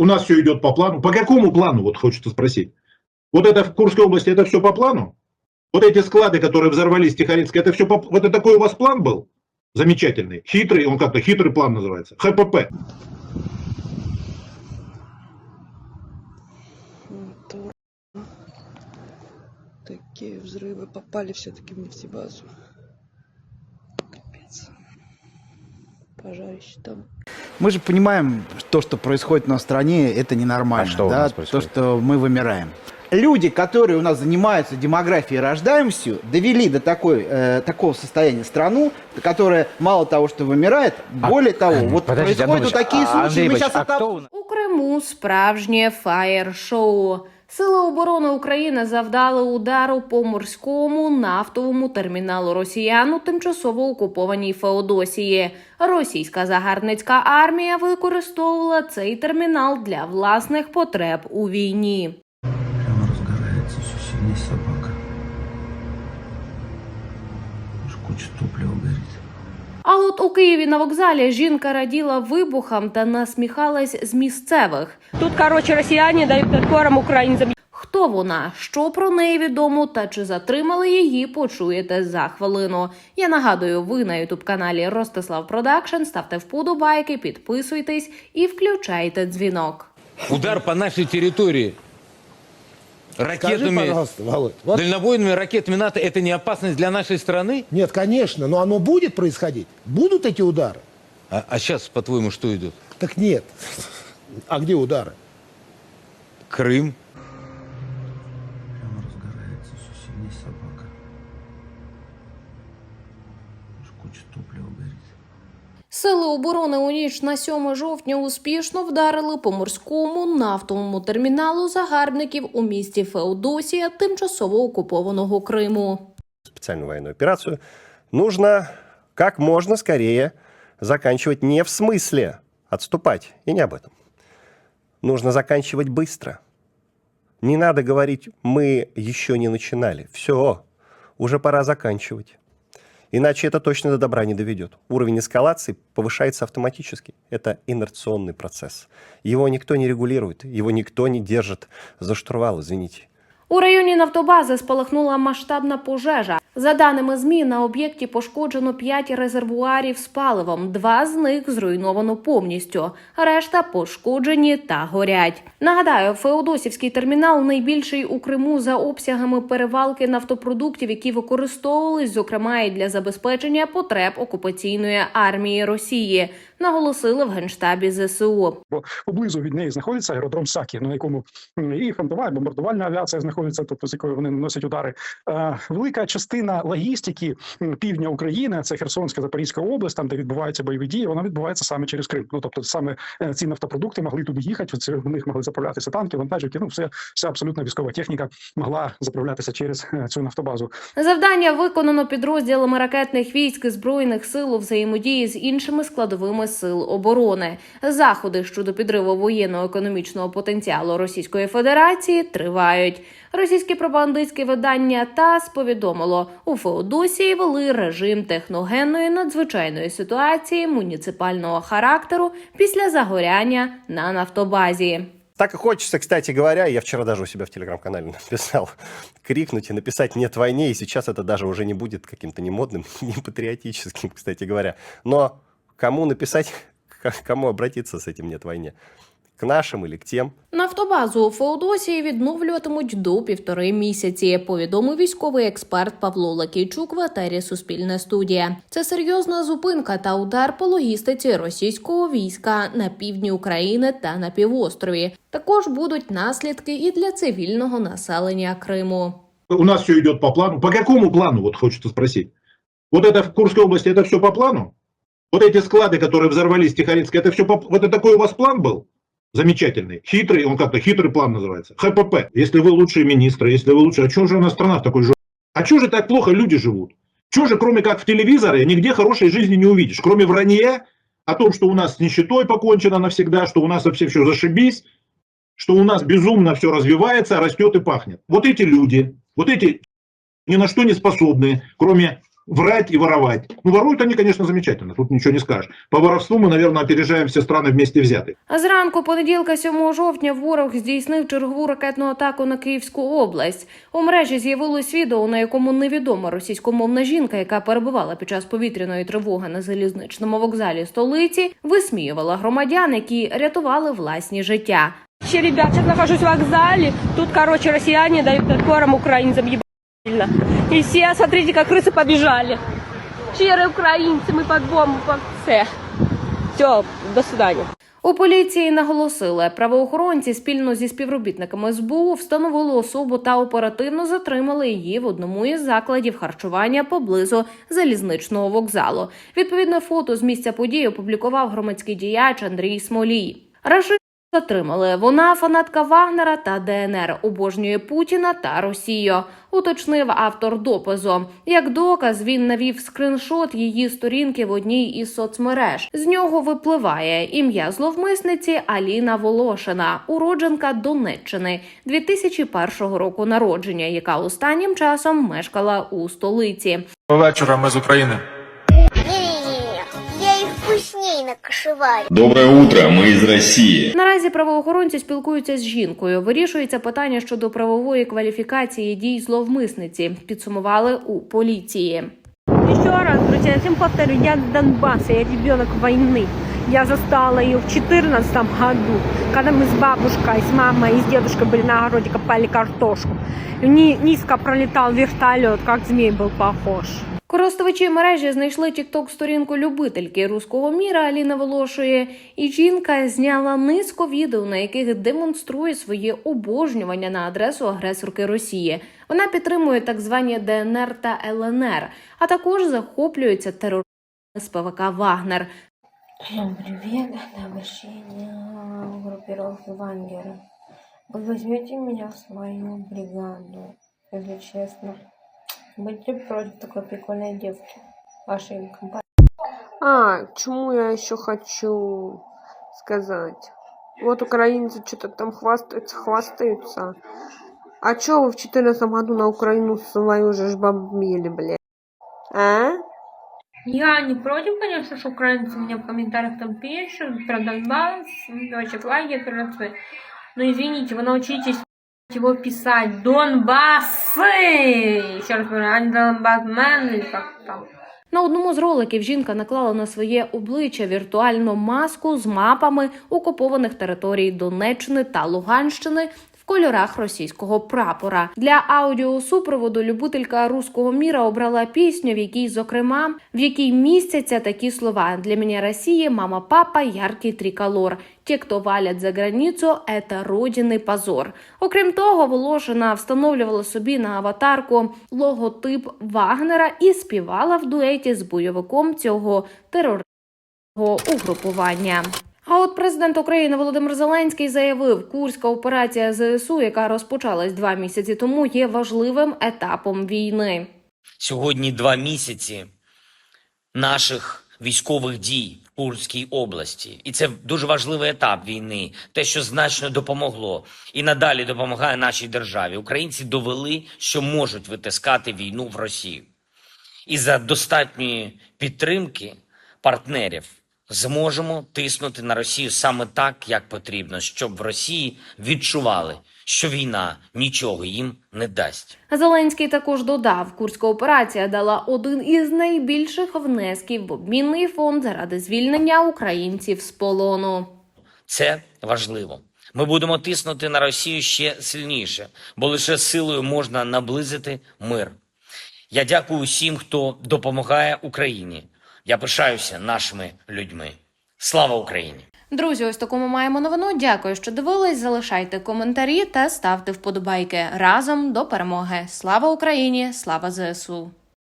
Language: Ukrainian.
У нас все идет по плану. По какому плану, вот хочется спросить? Вот это в Курской области, это все по плану? Вот эти склады, которые взорвались в Тихорецке, это все по... Вот это такой у вас план был? Замечательный. Хитрый, он как-то хитрый план называется. ХПП. Такие взрывы попали все-таки в нефтебазу. Капец. Пожарище там. Мы же понимаем, то, что происходит у нас в стране, это ненормально. А что у да? нас То, происходит? что мы вымираем. Люди, которые у нас занимаются демографией и рождаемостью, довели до такой, э, такого состояния страну, которая мало того, что вымирает, более того, вот А, Подождите, происходят вот Антонович, такие а, случаи, Андрей мы Иванович, сейчас а это кто у нас? У Криму справжнє фаєр-шоу. Сили оборони України завдали удару по морському нафтовому терміналу росіян у тимчасово окупованій Феодосії. Російська загарбницька армія використовувала цей термінал для власних потреб у війні. А от у Києві на вокзалі жінка раділа вибухам та насміхалась з місцевих. Тут, короче, россияне дают отпором украинцам. Хто вона, що про неї відомо та чи затримали її, почуєте за хвилину. Я нагадую, ви на ютуб каналі Ростислав Продакшн. Ставте вподобайки, підписуйтесь і включайте дзвінок. Удар по нашей территории Скажи, ракетами, пожалуйста, Володь, вот дальнобойными ракетами НАТО, это не опасность для нашей страны? нет, конечно, но оно будет происходить. Будут эти удары? А, сейчас, по-твоему, что идет? Так нет. А где удары? Крым. Сили оборони у ніч на 7 жовтня успішно вдарили по морському нафтовому терміналу загарбників у місті Феодосія, тимчасово окупованого Криму. специальную военную операцию, нужно как можно скорее заканчивать не в смысле отступать, и не об этом. Нужно заканчивать быстро. Не надо говорить, мы еще не начинали. Все, уже пора заканчивать. Иначе это точно до добра не доведет. Уровень эскалации повышается автоматически. Это инерционный процесс. Его никто не регулирует, его никто не держит за штурвал, извините. У районі Нафтобази спалахнула масштабна пожежа. За даними ЗМІ, на об'єкті пошкоджено 5 резервуарів з паливом. Два з них зруйновано повністю. Решта пошкоджені та горять. Нагадаю, Феодосівський термінал найбільший у Криму за обсягами перевалки нафтопродуктів, які використовувались, зокрема, і для забезпечення потреб окупаційної армії Росії. Наголосили в генштабі ЗСУ. бо поблизу від неї знаходиться аеродром Сакі, на якому і фронтова, і бомбардувальна авіація знаходиться, тобто з якою вони наносять удари. Е, велика частина логістики півдня України, це Херсонська Запорізька область, там де відбуваються бойові дії, вона відбувається саме через Крим. Ну тобто, саме е, ці нафтопродукти могли туди їхати. Це в них могли заправлятися танки, вантажівки. Ну все, вся абсолютно військова техніка могла заправлятися через е, цю нафтобазу. Завдання виконано підрозділами ракетних військ збройних сил у взаємодії з іншими складовими сил оборони. Заходи щодо підриву воєнно-економічного потенціалу Російської Федерації тривають. Російське пропагандистське видання ТАСС повідомило, у Феодосії вели режим техногенної надзвичайної ситуації муніципального характеру після загоряння на нафтобазі. Так и хочется, кстати говоря, я вчера даже у себя в телеграм-канале написал, крикнуть и написать «нет войне», и сейчас это даже уже не будет каким-то не модным, не патриотическим, кстати говоря. Но кому написать, к кому обратиться с этим «нет войне»? К нашим или к тем? Нафтобазу у Феодосії відновлюватимуть до півтори місяці. Повідомив військовий експерт Павло Лакійчук в етері Суспільне студія. Це серйозна зупинка та удар по логістиці російського війська на півдні України та на півострові. Також будуть наслідки і для цивільного населення Криму. У нас все идет по плану. По какому плану, вот хочется спросить? Вот это в Курской области, это все по плану? Вот эти склады, которые взорвались в Тихорецке, это все по... Вот это такой у вас план был? Замечательный. Хитрый, он как-то хитрый план называется. ХПП. Если вы лучшие министры, если вы лучшие... А что же у нас страна в такой же... А что же так плохо люди живут? Что же, кроме как в телевизоре, нигде хорошей жизни не увидишь? Кроме вранья о том, что у нас с нищетой покончено навсегда, что у нас вообще все зашибись, что у нас безумно все развивается, растет и пахнет. Вот эти люди, вот эти ни на что не способные, кроме врать и воровать. Ну, воруют они, конечно, замечательно, тут ничего не скажешь. По воровству мы, наверное, опережаем все страны вместе взятые. А Зранку понеділка 7 жовтня ворог здійснив чергову ракетну атаку на Київську область. У мережі з'явилось відео, на якому невідома російськомовна жінка, яка перебувала під час повітряної тривоги на залізничному вокзалі столиці, висміювала громадян, які рятували власні життя. Вообще, ребят, сейчас нахожусь в вокзале. Тут, короче, россияне дают отпором украинцам ебать. И все, смотрите, как крысы побежали. Щирые украинцы, мы под бомбу, под все. Все, до свидания. У поліції наголосили, правоохоронці спільно зі співробітниками СБУ встановили особу та оперативно затримали її в одному із закладів харчування поблизу залізничного вокзалу. Відповідне фото з місця події опублікував громадський діяч Андрій Смолій. Затримали. Вона фанатка Вагнера та ДНР, обожнює Путіна та Росію. Уточнив автор допису. Як доказ він навів скриншот її сторінки в одній із соцмереж. З нього випливає ім'я зловмисниці Аліна Волошина, уродженка Донеччини 2001 року народження, яка останнім часом мешкала у столиці. вечора, ми з України. Не-не-не, я их вкуснее накашеварю. Доброе утро, мы из России. Наразі правоохоронці спілкуються з жінкою. Вирішується питання щодо правової кваліфікації дій зловмисниці. Підсумували у поліції. Еще раз, друзья, я всем повторю, я с Донбасса, я ребенок войны. Я застала ее в 2014 году, когда мы с бабушкой, с мамой и с дедушкой были на огороде, копали картошку. Ни- низко пролетал вертолет, как змей был похож. Користувачі мережі знайшли тікток сторінку любительки руського міра Аліни Волошої, і жінка зняла низку відео, на яких демонструє своє обожнювання на адресу агресорки Росії. Вона підтримує так звані ДНР та ЛНР, а також захоплюється тероризмом з Вагнер. Всем привет, это обращение группировки Вангера. Вы возьмете в свою бригаду, если честно. Будете против такой прикольной девки вашей компании? А, чему я еще хочу сказать? Вот украинцы что-то там хвастаются, хвастаются. А чё вы в 2014 году на Украину свою же ж бомбили, блядь? А? Я не против, конечно, что украинцы мне в комментариях там пишут про Донбасс, вообще про свой. Но извините, вы научитесь его писать Донбассы! Еще раз говорю, или как там. На одному з роликів жінка наклала на своє обличчя віртуальну маску з мапами окупованих територій Донеччини та Луганщини кольорах російського прапора. Для аудіосупроводу любителька руського міра обрала пісню, в якій, зокрема, в якій містяться такі слова: для мене Росія, мама, папа, яркий триколор. Ті, хто валять за границю, это родини позор. Окрім того, Волошина встановлювала собі на аватарку логотип Вагнера і співала в дуеті з бойовиком цього терористичного угрупування. От президент України Володимир Зеленський заявив, курська операція ЗСУ, яка розпочалась два місяці тому, є важливим етапом війни. Сьогодні два місяці наших військових дій в Курській області. І це дуже важливий етап війни, те, що значно допомогло і надалі допомагає нашій державі. Українці довели, що можуть витискати війну в Росію. І за достатньої підтримки партнерів зможемо тиснути на Росію саме так, як потрібно, щоб в Росії відчували, що війна нічого їм не дасть. Зеленський також додав, курська операція дала один із найбільших внесків в обмінний фонд заради звільнення українців з полону. Це важливо. Ми будемо тиснути на Росію ще сильніше, бо лише силою можна наблизити мир. Я дякую усім, хто допомагає Україні. Я пишаюся нашими людьми. Слава Україні! Друзі, ось таку ми маємо новину. Дякую, що дивились. Залишайте коментарі та ставте вподобайки разом до перемоги. Слава Україні! Слава ЗСУ!